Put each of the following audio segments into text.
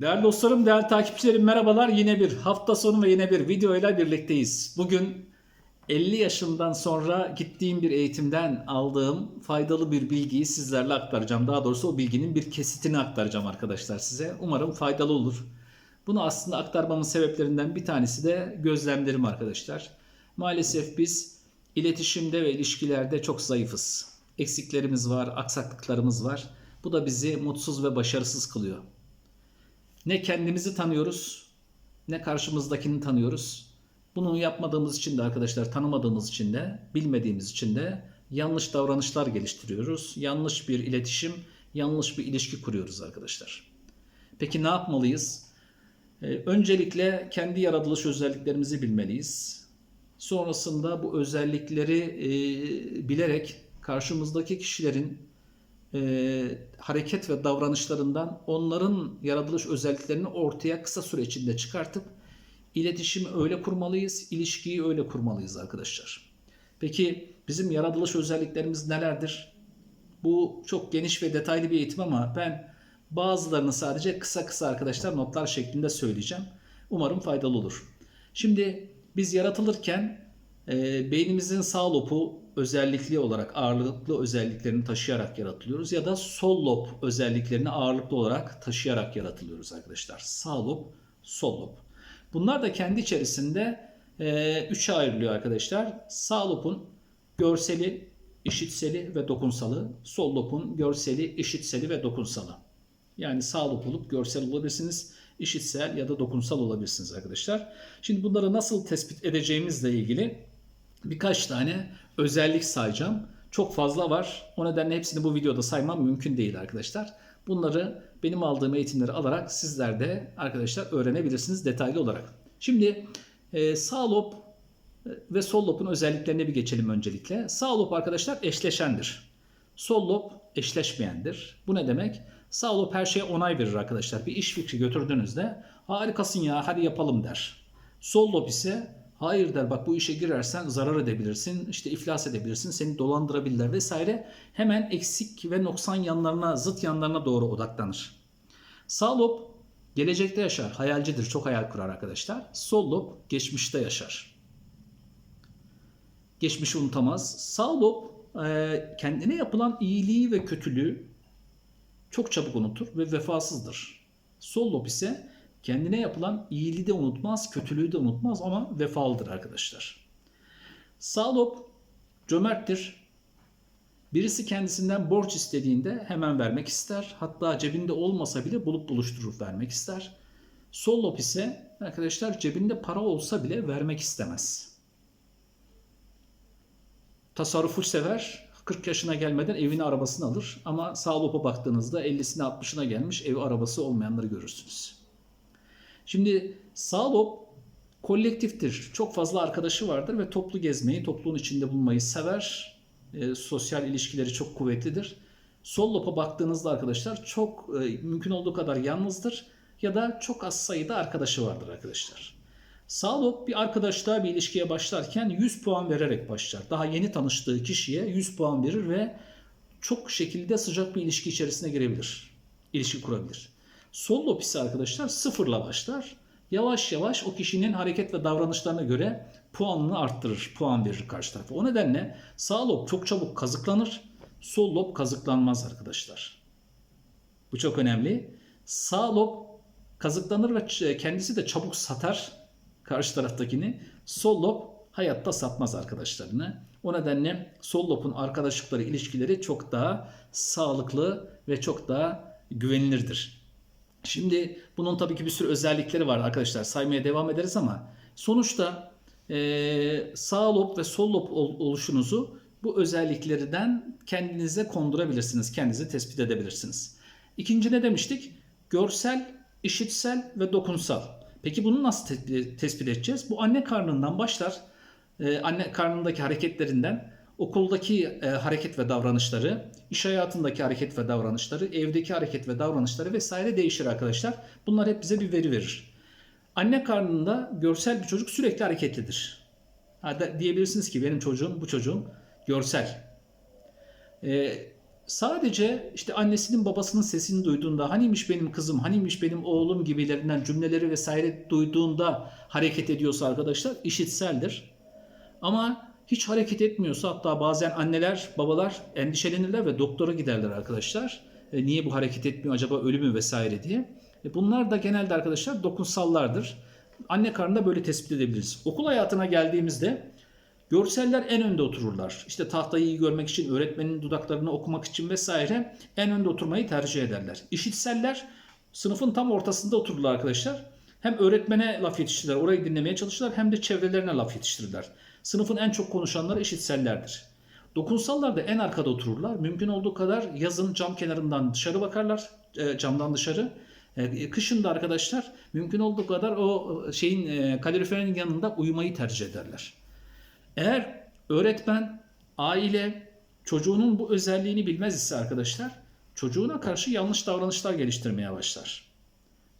Değerli dostlarım, değerli takipçilerim merhabalar. Yine bir hafta sonu ve yine bir video ile birlikteyiz. Bugün 50 yaşımdan sonra gittiğim bir eğitimden aldığım faydalı bir bilgiyi sizlerle aktaracağım. Daha doğrusu o bilginin bir kesitini aktaracağım arkadaşlar size. Umarım faydalı olur. Bunu aslında aktarmamın sebeplerinden bir tanesi de gözlemlerim arkadaşlar. Maalesef biz iletişimde ve ilişkilerde çok zayıfız. Eksiklerimiz var, aksaklıklarımız var. Bu da bizi mutsuz ve başarısız kılıyor. Ne kendimizi tanıyoruz ne karşımızdakini tanıyoruz. Bunu yapmadığımız için de arkadaşlar tanımadığımız için de bilmediğimiz için de yanlış davranışlar geliştiriyoruz. Yanlış bir iletişim, yanlış bir ilişki kuruyoruz arkadaşlar. Peki ne yapmalıyız? Ee, öncelikle kendi yaratılış özelliklerimizi bilmeliyiz. Sonrasında bu özellikleri e, bilerek karşımızdaki kişilerin e, hareket ve davranışlarından onların yaratılış özelliklerini ortaya kısa süre içinde çıkartıp iletişimi öyle kurmalıyız, ilişkiyi öyle kurmalıyız arkadaşlar. Peki bizim yaratılış özelliklerimiz nelerdir? Bu çok geniş ve detaylı bir eğitim ama ben bazılarını sadece kısa kısa arkadaşlar notlar şeklinde söyleyeceğim. Umarım faydalı olur. Şimdi biz yaratılırken e, beynimizin sağ lobu özellikli olarak ağırlıklı özelliklerini taşıyarak yaratılıyoruz ya da sol lob özelliklerini ağırlıklı olarak taşıyarak yaratılıyoruz arkadaşlar. Sağ lob, sol lob. Bunlar da kendi içerisinde e, üçe ayrılıyor arkadaşlar. Sağ lobun görseli, işitseli ve dokunsalı. Sol lobun görseli, işitseli ve dokunsalı. Yani sağ lob olup görsel olabilirsiniz, işitsel ya da dokunsal olabilirsiniz arkadaşlar. Şimdi bunları nasıl tespit edeceğimizle ilgili birkaç tane özellik sayacağım. Çok fazla var. O nedenle hepsini bu videoda saymam mümkün değil arkadaşlar. Bunları benim aldığım eğitimleri alarak sizler de arkadaşlar öğrenebilirsiniz detaylı olarak. Şimdi e, sağ lob ve sol lobun özelliklerine bir geçelim öncelikle. Sağ lob arkadaşlar eşleşendir. Sol lob eşleşmeyendir. Bu ne demek? Sağ lob her şeye onay verir arkadaşlar. Bir iş fikri götürdüğünüzde harikasın ya hadi yapalım der. Sol lob ise Hayır der bak bu işe girersen zarar edebilirsin, işte iflas edebilirsin, seni dolandırabilirler vesaire. Hemen eksik ve noksan yanlarına, zıt yanlarına doğru odaklanır. Sağ lob gelecekte yaşar, hayalcidir, çok hayal kurar arkadaşlar. Sol lob geçmişte yaşar. Geçmişi unutamaz. Sağ lob e, kendine yapılan iyiliği ve kötülüğü çok çabuk unutur ve vefasızdır. Sol lob ise Kendine yapılan iyiliği de unutmaz, kötülüğü de unutmaz ama vefalıdır arkadaşlar. Sağ lob cömerttir. Birisi kendisinden borç istediğinde hemen vermek ister. Hatta cebinde olmasa bile bulup buluşturup vermek ister. Sol lob ise arkadaşlar cebinde para olsa bile vermek istemez. Tasarrufu sever. 40 yaşına gelmeden evini arabasını alır. Ama sağ loba baktığınızda 50'sine 60'ına gelmiş evi arabası olmayanları görürsünüz. Şimdi sağ kolektiftir. Çok fazla arkadaşı vardır ve toplu gezmeyi, topluluğun içinde bulunmayı sever. E, sosyal ilişkileri çok kuvvetlidir. Sol loba baktığınızda arkadaşlar çok e, mümkün olduğu kadar yalnızdır ya da çok az sayıda arkadaşı vardır arkadaşlar. Sağ lob bir arkadaşlığa bir ilişkiye başlarken 100 puan vererek başlar. Daha yeni tanıştığı kişiye 100 puan verir ve çok şekilde sıcak bir ilişki içerisine girebilir. İlişki kurabilir. Sol lob ise arkadaşlar sıfırla başlar. Yavaş yavaş o kişinin hareket ve davranışlarına göre puanını arttırır, puan verir karşı tarafa. O nedenle sağ lob çok çabuk kazıklanır, sol lob kazıklanmaz arkadaşlar. Bu çok önemli. Sağ lob kazıklanır ve kendisi de çabuk satar karşı taraftakini. Sol lob hayatta satmaz arkadaşlarını. O nedenle sol lobun arkadaşlıkları, ilişkileri çok daha sağlıklı ve çok daha güvenilirdir. Şimdi bunun tabii ki bir sürü özellikleri var arkadaşlar. Saymaya devam ederiz ama sonuçta e, sağ lob ve sol lob oluşunuzu bu özelliklerden kendinize kondurabilirsiniz. Kendinize tespit edebilirsiniz. İkinci ne demiştik? Görsel, işitsel ve dokunsal. Peki bunu nasıl tespit edeceğiz? Bu anne karnından başlar. Ee, anne karnındaki hareketlerinden okuldaki e, hareket ve davranışları, iş hayatındaki hareket ve davranışları, evdeki hareket ve davranışları vesaire değişir arkadaşlar. Bunlar hep bize bir veri verir. Anne karnında görsel bir çocuk sürekli hareketlidir. Ha, diyebilirsiniz ki benim çocuğum, bu çocuğum görsel. Ee, sadece işte annesinin babasının sesini duyduğunda haniymiş benim kızım, haniymiş benim oğlum gibilerinden cümleleri vesaire duyduğunda hareket ediyorsa arkadaşlar işitseldir. Ama hiç hareket etmiyorsa hatta bazen anneler, babalar endişelenirler ve doktora giderler arkadaşlar. E, niye bu hareket etmiyor acaba ölü mü vesaire diye. E, bunlar da genelde arkadaşlar dokunsallardır. Anne karnında böyle tespit edebiliriz. Okul hayatına geldiğimizde görseller en önde otururlar. İşte tahtayı iyi görmek için, öğretmenin dudaklarını okumak için vesaire en önde oturmayı tercih ederler. İşitseller sınıfın tam ortasında otururlar arkadaşlar. Hem öğretmene laf yetiştirirler, orayı dinlemeye çalışırlar hem de çevrelerine laf yetiştirirler. Sınıfın en çok konuşanları işitsellerdir. Dokunsallar da en arkada otururlar. Mümkün olduğu kadar yazın cam kenarından dışarı bakarlar, e, camdan dışarı. E, Kışın da arkadaşlar mümkün olduğu kadar o şeyin e, kaloriferin yanında uyumayı tercih ederler. Eğer öğretmen, aile çocuğunun bu özelliğini bilmez ise arkadaşlar çocuğuna karşı yanlış davranışlar geliştirmeye başlar.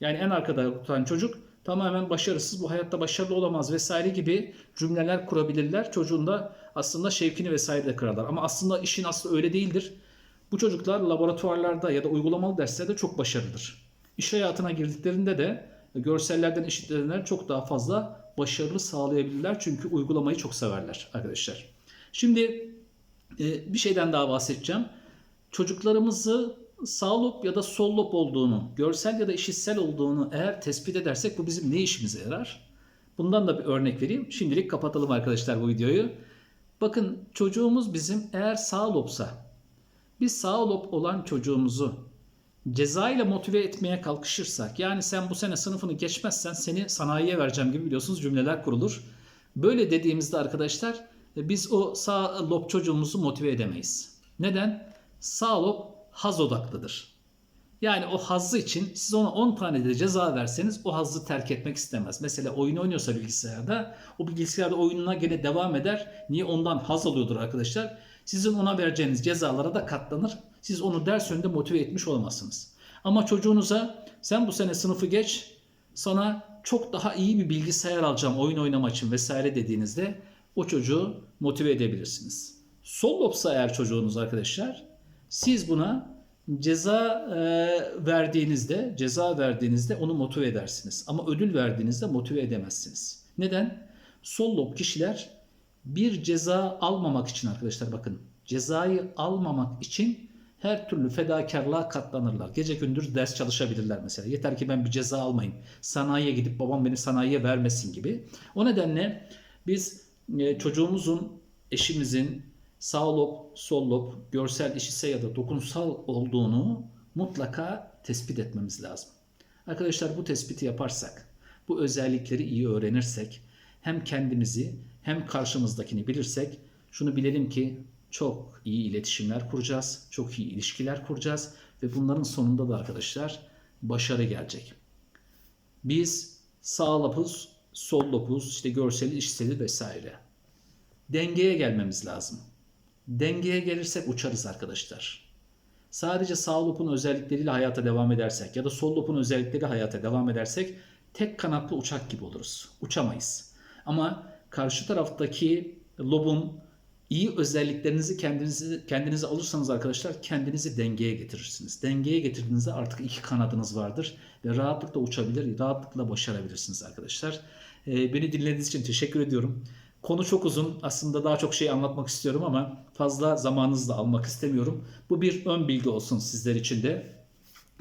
Yani en arkada oturan çocuk tamamen başarısız, bu hayatta başarılı olamaz vesaire gibi cümleler kurabilirler. Çocuğun da aslında şevkini vesaire de kırarlar. Ama aslında işin aslı öyle değildir. Bu çocuklar laboratuvarlarda ya da uygulamalı derslerde çok başarılıdır. İş hayatına girdiklerinde de görsellerden işitlerinden çok daha fazla başarılı sağlayabilirler. Çünkü uygulamayı çok severler arkadaşlar. Şimdi e, bir şeyden daha bahsedeceğim. Çocuklarımızı sağ lob ya da sol lob olduğunu, görsel ya da işitsel olduğunu eğer tespit edersek bu bizim ne işimize yarar? Bundan da bir örnek vereyim. Şimdilik kapatalım arkadaşlar bu videoyu. Bakın çocuğumuz bizim eğer sağ lobsa, biz sağ lob olan çocuğumuzu ceza ile motive etmeye kalkışırsak, yani sen bu sene sınıfını geçmezsen seni sanayiye vereceğim gibi biliyorsunuz cümleler kurulur. Böyle dediğimizde arkadaşlar biz o sağ lob çocuğumuzu motive edemeyiz. Neden? Sağ lob haz odaklıdır. Yani o hazzı için siz ona 10 tane de ceza verseniz o hazzı terk etmek istemez. Mesela oyun oynuyorsa bilgisayarda o bilgisayarda oyununa gene devam eder. Niye? Ondan haz alıyordur arkadaşlar. Sizin ona vereceğiniz cezalara da katlanır. Siz onu ders önünde motive etmiş olamazsınız. Ama çocuğunuza sen bu sene sınıfı geç sana çok daha iyi bir bilgisayar alacağım oyun oynamak için vesaire dediğinizde o çocuğu motive edebilirsiniz. Sol lobsa eğer çocuğunuz arkadaşlar siz buna ceza e, verdiğinizde, ceza verdiğinizde onu motive edersiniz. Ama ödül verdiğinizde motive edemezsiniz. Neden? Sol lob kişiler bir ceza almamak için arkadaşlar bakın. Cezayı almamak için her türlü fedakarlığa katlanırlar. Gece gündüz ders çalışabilirler mesela. Yeter ki ben bir ceza almayayım. Sanayiye gidip babam beni sanayiye vermesin gibi. O nedenle biz e, çocuğumuzun, eşimizin, sağ lob, sol lob, görsel, işitsel ya da dokunsal olduğunu mutlaka tespit etmemiz lazım. Arkadaşlar bu tespiti yaparsak, bu özellikleri iyi öğrenirsek, hem kendimizi hem karşımızdakini bilirsek, şunu bilelim ki çok iyi iletişimler kuracağız, çok iyi ilişkiler kuracağız ve bunların sonunda da arkadaşlar başarı gelecek. Biz sağ lobuz, sol lobuz, işte görseli, işitseli vesaire. Dengeye gelmemiz lazım. Dengeye gelirsek uçarız arkadaşlar. Sadece sağ lobun özellikleriyle hayata devam edersek ya da sol lobun özellikleri hayata devam edersek tek kanatlı uçak gibi oluruz. Uçamayız. Ama karşı taraftaki lobun iyi özelliklerinizi kendinizi kendinize alırsanız arkadaşlar kendinizi dengeye getirirsiniz. Dengeye getirdiğinizde artık iki kanadınız vardır ve rahatlıkla uçabilir, rahatlıkla başarabilirsiniz arkadaşlar. Ee, beni dinlediğiniz için teşekkür ediyorum. Konu çok uzun. Aslında daha çok şey anlatmak istiyorum ama fazla zamanınızı da almak istemiyorum. Bu bir ön bilgi olsun sizler için de.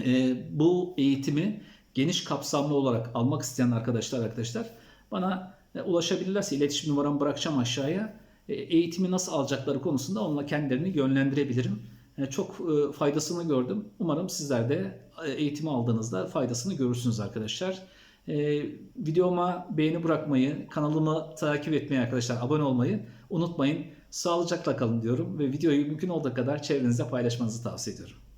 Ee, bu eğitimi geniş kapsamlı olarak almak isteyen arkadaşlar arkadaşlar bana e, ulaşabilirlerse iletişim numaramı bırakacağım aşağıya. E, eğitimi nasıl alacakları konusunda onunla kendilerini yönlendirebilirim. E, Çok e, faydasını gördüm. Umarım sizler de e, eğitimi aldığınızda faydasını görürsünüz arkadaşlar. E, videoma beğeni bırakmayı, kanalımı takip etmeyi arkadaşlar, abone olmayı unutmayın. Sağlıcakla kalın diyorum ve videoyu mümkün olduğu kadar çevrenizde paylaşmanızı tavsiye ediyorum.